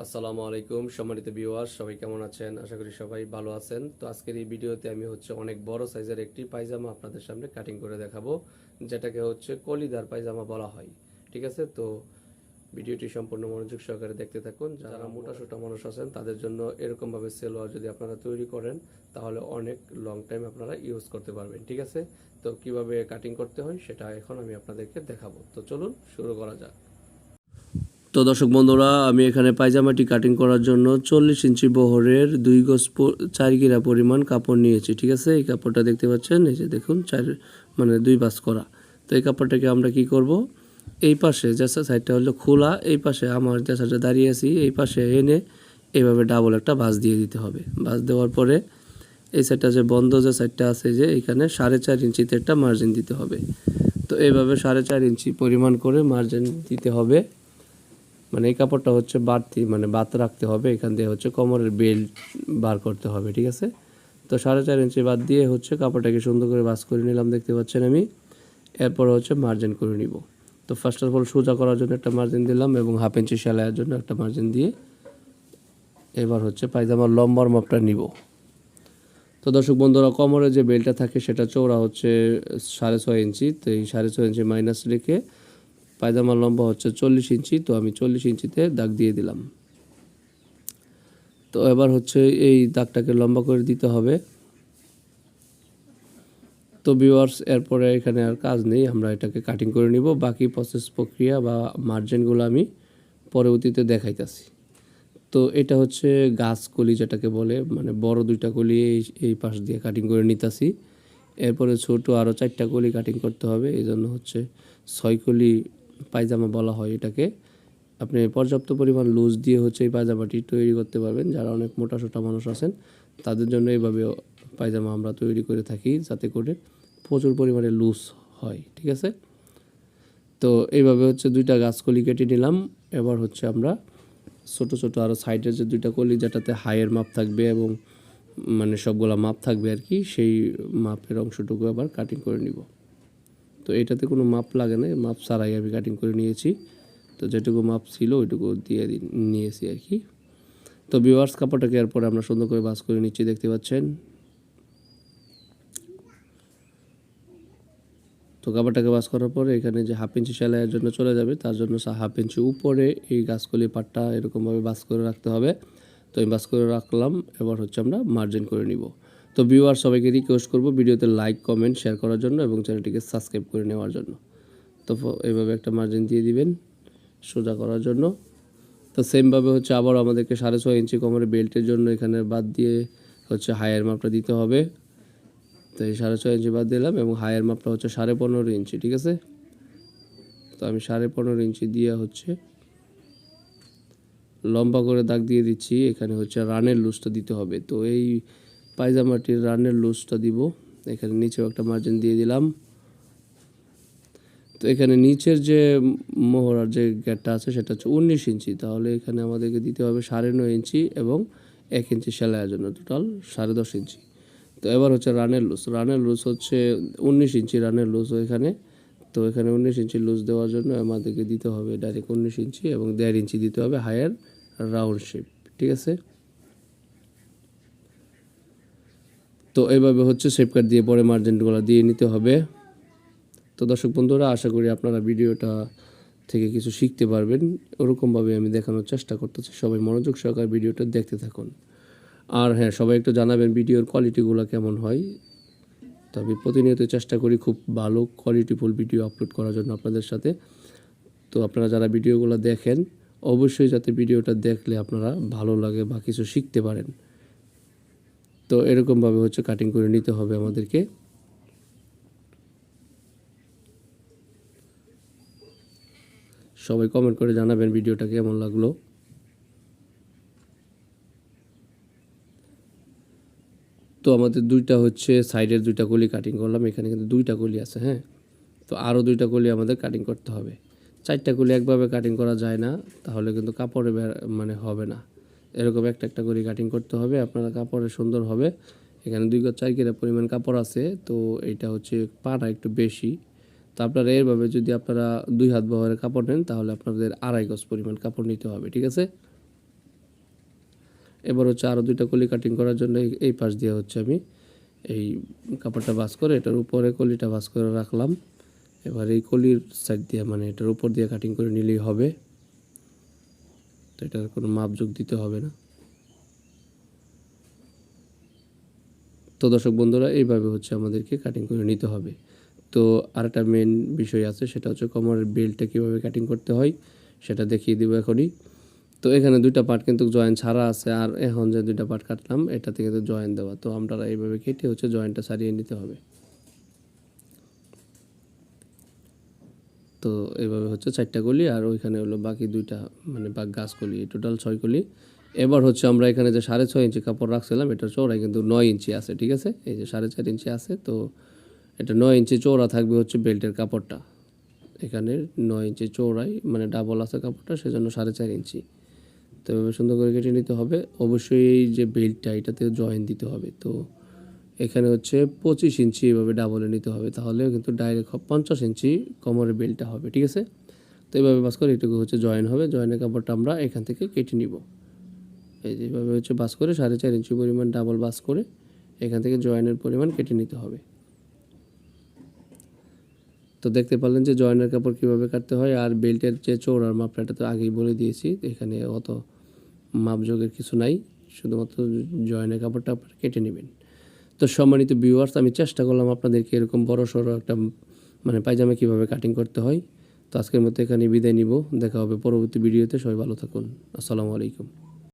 আসসালামু আলাইকুম সম্মানিত ভিউয়ার সবাই কেমন আছেন? আশা করি সবাই ভালো আছেন। তো আজকের এই ভিডিওতে আমি হচ্ছে অনেক বড় সাইজের একটি পায়জামা আপনাদের সামনে কাটিং করে দেখাবো যেটাকে হচ্ছে কলিদার পায়জামা বলা হয়। ঠিক আছে? তো ভিডিওটি সম্পূর্ণ মনোযোগ সহকারে দেখতে থাকুন। যারা মোটা সোটা মানুষ আছেন তাদের জন্য এরকমভাবে সেলোয়ার যদি আপনারা তৈরি করেন তাহলে অনেক লং টাইম আপনারা ইউজ করতে পারবেন। ঠিক আছে? তো কীভাবে কাটিং করতে হয় সেটা এখন আমি আপনাদেরকে দেখাবো। তো চলুন শুরু করা যাক। তো দর্শক বন্ধুরা, আমি এখানে পায়জামাটি কাটিং করার জন্য চল্লিশ ইঞ্চি বহরের দুই গজ চার গিরা পরিমাণ কাপড় নিয়েছি, ঠিক আছে? এই কাপড়টা দেখতে পাচ্ছেন? এই যে দেখুন, চার মানে দুই বাস করা। তো এই কাপড়টাকে আমরা কি করব? এই পাশে যে সাইডটা হলো খোলা, এই পাশে আমার সাইডটা দাঁড়িয়ে আছি, এই পাশে এনে এইভাবে ডাবল একটা বাস দিয়ে দিতে হবে। বাস দেওয়ার পরে এই সাইডটা যে বন্ধ যে সাইডটা আছে যে, এখানে সাড়ে চার ইঞ্চিতে একটা মার্জিন দিতে হবে। তো এইভাবে সাড়ে চার ইঞ্চি পরিমাণ করে মার্জিন দিতে হবে। মানে এই কাপড়টা হচ্ছে বাড়তি মানে বাত রাখতে হবে, এখান দিয়ে হচ্ছে কোমরের বেল্ট বার করতে হবে, ঠিক আছে? তো সাড়ে চার ইঞ্চি বাদ দিয়ে হচ্ছে কাপড়টাকে সুন্দর করে বাস করে নিলাম, দেখতে পাচ্ছেন আমি। এরপর হচ্ছে মার্জিন করে নিব। তো ফার্স্ট অফ অল সোজা করার জন্য একটা মার্জিন দিলাম এবং হাফ ইঞ্চি সেলাইয়ের জন্য একটা মার্জিন দিয়ে এবার হচ্ছে পায়জামার লম্বার মাপটা নিব। তো দর্শক বন্ধুরা, কোমরে যে বেল্টটা থাকে সেটা চৌড়া হচ্ছে সাড়ে ছয় ইঞ্চি তো এই সাড়ে ছয় ইঞ্চি মাইনাস রেখে পায়জামার লম্বা হচ্ছে চল্লিশ ইঞ্চি, তো আমি চল্লিশ ইঞ্চিতে দাগ দিয়ে দিলাম। তো এবার হচ্ছে এই দাগটাকে লম্বা করে দিতে হবে। তো ভিউয়ার্স এরপরে এখানে আর কাজ নেই, আমরা এটাকে কাটিং করে নিব। বাকি প্রসেস প্রক্রিয়া বা মার্জিনগুলো আমি পরবর্তীতে দেখাইতেছি। তো এটা হচ্ছে গাছ কলি যেটাকে বলে মানে বড় দুইটা কলি এই এই পাশ দিয়ে কাটিং করে নিতেছি। এরপরে ছোট আরও চারটা কলি কাটিং করতে হবে এই জন্য হচ্ছে ছয় কলি পায়জামা বলা হয় এটাকে। আপনি পর্যাপ্ত পরিমাণ লুজ দিয়ে হচ্ছে এই পায়জামাটি তৈরি করতে পারবেন। যারা অনেক মোটা সোটা মানুষ আছেন, তাদের জন্য এইভাবে পায়জামা আমরা তৈরি করে থাকি যাতে করে প্রচুর পরিমাণে লুজ হয়, ঠিক আছে? তো এইভাবে হচ্ছে দুইটা গাছ কলি কেটে নিলাম। এবার হচ্ছে আমরা ছোট ছোট আরও সাইডের যে দুইটা কলি, যেটাতে হাইয়ের মাপ থাকবে এবং মানে সবগুলা মাপ থাকবে আর কি, সেই মাপের অংশটুকু আবার কাটিং করে নিব। তো এটাতে কোনো মাপ লাগে না, মাপ ছাড়াই আমি কাটিং করে নিয়েছি। তো যেটুকু মাপ ছিল ওইটুকু দিয়ে নিয়েছি আর কি। তো ভিউয়ার্স কাপড়টাকে এরপরে আমরা সুন্দর করে বাস করে নিচ্ছি, দেখতে পাচ্ছেন। তো কাপড়টাকে বাস করার পরে এখানে যে হাফ ইঞ্চি সেলাইয়ের জন্য চলে যাবে, তার জন্য হাফ ইঞ্চি উপরে এই গাছকলি পাটটা এরকমভাবে বাস করে রাখতে হবে। তো আমি বাস করে রাখলাম, এবার হচ্ছে আমরা মার্জিন করে নিব। তো ভিউয়ার সবাইকে রিকোয়েস্ট করব ভিডিওতে লাইক কমেন্ট শেয়ার করার জন্য এবং চ্যানেলটিকে সাবস্ক্রাইব করে নেওয়ার জন্য। তো এইভাবে একটা মার্জিন দিয়ে দিবেন, সোজা করার জন্য। তো সেমভাবে হচ্ছে আবার আমাদেরকে সাড়ে ছয় ইঞ্চি কোমরে বেল্টের জন্য এখানে বাদ দিয়ে হচ্ছে হায়ার মাপটা দিতে হবে। তো এই সাড়ে ছয় ইঞ্চি বাদ দিলাম এবং হায়ার মাপটা হচ্ছে সাড়ে পনেরো ইঞ্চি ঠিক আছে? তো আমি সাড়ে পনেরো ইঞ্চি দিয়ে হচ্ছে লম্বা করে দাগ দিয়ে দিচ্ছি। এখানে হচ্ছে রানের লুজটা দিতে হবে। তো এই পায়জামাটির রানের লুজটা দিব। এখানে নিচেও একটা মার্জিন দিয়ে দিলাম। তো এখানে নিচের যে মোহরার যে গ্যাটটা আছে সেটা হচ্ছে উনিশ ইঞ্চি। তাহলে এখানে আমাদেরকে দিতে হবে সাড়ে নয় ইঞ্চি এবং এক ইঞ্চি সেলাইয়ের জন্য টোটাল সাড়ে দশ ইঞ্চি। তো এবার হচ্ছে রানের লুজ। রানের লুজ হচ্ছে উনিশ ইঞ্চি রানের লুজ এখানে। তো এখানে উনিশ ইঞ্চি লুজ দেওয়ার জন্য আমাদেরকে দিতে হবে ডাইরেক্ট উনিশ ইঞ্চি এবং দেড় ইঞ্চি দিতে হবে হায়ার রাউন্ড শেপ ঠিক আছে? তো এইভাবে হচ্ছে কাট দিয়ে পরে মার্জিনগুলো দিয়ে নিতে হবে। তো দর্শক বন্ধুরা, আশা করি আপনারা ভিডিওটা থেকে কিছু শিখতে পারবেন। ওরকমভাবে আমি দেখানোর চেষ্টা করতেছি। সবাই মনোযোগ সহকারে ভিডিওটা দেখতে থাকুন। আর হ্যাঁ সবাই একটু জানাবেন ভিডিওর কোয়ালিটিগুলো কেমন হয়। তো আমি প্রতিনিয়ত চেষ্টা করি খুব ভালো কোয়ালিটিফুল ভিডিও আপলোড করার জন্য আপনাদের সাথে। তো আপনারা যারা ভিডিওগুলো দেখেন, অবশ্যই যাতে ভিডিওটা দেখলে আপনারা ভালো লাগে বা কিছু শিখতে পারেন। তো এরকমভাবে হচ্ছে কাটিং করে নিতে হবে আমাদেরকে। সবাই কমেন্ট করে জানাবেন ভিডিওটা কেমন লাগল। তো আমাদের দুইটা হচ্ছে সাইডের দুইটা কলি কাটিং করলাম, এখানে কিন্তু দুইটা কলি আছে হ্যাঁ? তো আরও দুইটা কলি আমাদের কাটিং করতে হবে। চারটা কলি একভাবে কাটিং করা যায় না, তাহলে কিন্তু কাপড়ে মানে হবে না। এরকম একটা একটা করে কাটিং করতে হবে, আপনারা কাপড়ে সুন্দর হবে। এখানে দুই চার কিরা পরিমাণ কাপড় আছে, তো এটা হচ্ছে পাটা একটু বেশি। তো আপনারা এরভাবে যদি আপনারা দুই হাত বহরের কাপড় নেন, তাহলে আপনাদের আড়াই গজ পরিমাণ কাপড় নিতে হবে, ঠিক আছে? এবার হচ্ছে আরও দুইটা কলি কাটিং করার জন্য এই- পাশ দিয়ে হচ্ছে আমি এই কাপড়টা ভাঁজ করে, এটার উপরে কলিটা ভাঁজ করে রাখলাম। এবার এই কলির সাইড দিয়ে মানে এটার উপর দিয়ে কাটিং করে নিলেই হবে। এটার কোনো মাপযোগ দিতে হবে না। তো দর্শক বন্ধুরা, এইভাবে হচ্ছে আমাদেরকে কাটিং করে নিতে হবে। তো আরেকটা মেন বিষয় আছে, সেটা হচ্ছে কোমরের বেল্টটা কীভাবে কাটিং করতে হয়, সেটা দেখিয়ে দিব এখনই। তো এখানে দুইটা পার্ট কিন্তু জয়েন্ট ছাড়া আছে, আর এখন যে দুইটা পার্ট কাটলাম, এটাতে কিন্তু জয়েন দেওয়া। তো আমরা এইভাবে কেটে হচ্ছে জয়েন্টটা সারিয়ে নিতে হবে। তো এভাবে হচ্ছে চারটা কলি আর ওইখানে হলো বাকি দুইটা মানে বা গাছ কলি টোটাল ছয় কলি। এবার হচ্ছে আমরা এখানে যে সাড়ে ছয় ইঞ্চি কাপড় রাখছিলাম, এটা চৌড়ায় কিন্তু নয় ইঞ্চি আছে, ঠিক আছে? এই যে সাড়ে চার ইঞ্চি আছে, তো এটা নয় ইঞ্চি চৌড়া থাকবে হচ্ছে বেল্টের কাপড়টা। এখানে নয় ইঞ্চি চৌড়ায় মানে ডাবল আছে কাপড়টা, সেজন্য সাড়ে চার ইঞ্চি। তো এভাবে সুন্দর করে কেটে নিতে হবে। অবশ্যই এই যে বেল্টটা, এটাতে জয়েন দিতে হবে। তো এখানে হচ্ছে পঁচিশ ইঞ্চি এভাবে ডাবলে নিতে হবে। তাহলে কিন্তু ডাইরেক্ট পঞ্চাশ ইঞ্চি কোমরের বেল্টটা হবে, ঠিক আছে? তো এইভাবে বাস করে এটুকু হচ্ছে জয়েন হবে। জয়েনের কাপড়টা আমরা এখান থেকে কেটে নিব। এই যে এইভাবে হচ্ছে বাস করে সাড়ে চার ইঞ্চি পরিমাণ ডাবল বাস করে এখান থেকে জয়েনের পরিমাণ কেটে নিতে হবে। তো দেখতে পারলেন যে জয়েনের কাপড় কীভাবে কাটতে হয় আর বেল্টের যে চৌড়ার মাপটা তো আগেই বলে দিয়েছি। এখানে অত মাপযোগের কিছু নাই। শুধুমাত্র জয়েনের কাপড়টা আপনারা কেটে নেবেন। তো সম্মানিত ভিউয়ার্স আমি চেষ্টা করলাম আপনাদেরকে এরকম বড় সড়ো একটা মানে পায়জামা কীভাবে কাটিং করতে হয়। তো আজকের মতো এখানে বিদায় নিব। দেখা হবে পরবর্তী ভিডিওতে সবাই ভালো থাকুন। আসসালামু আলাইকুম।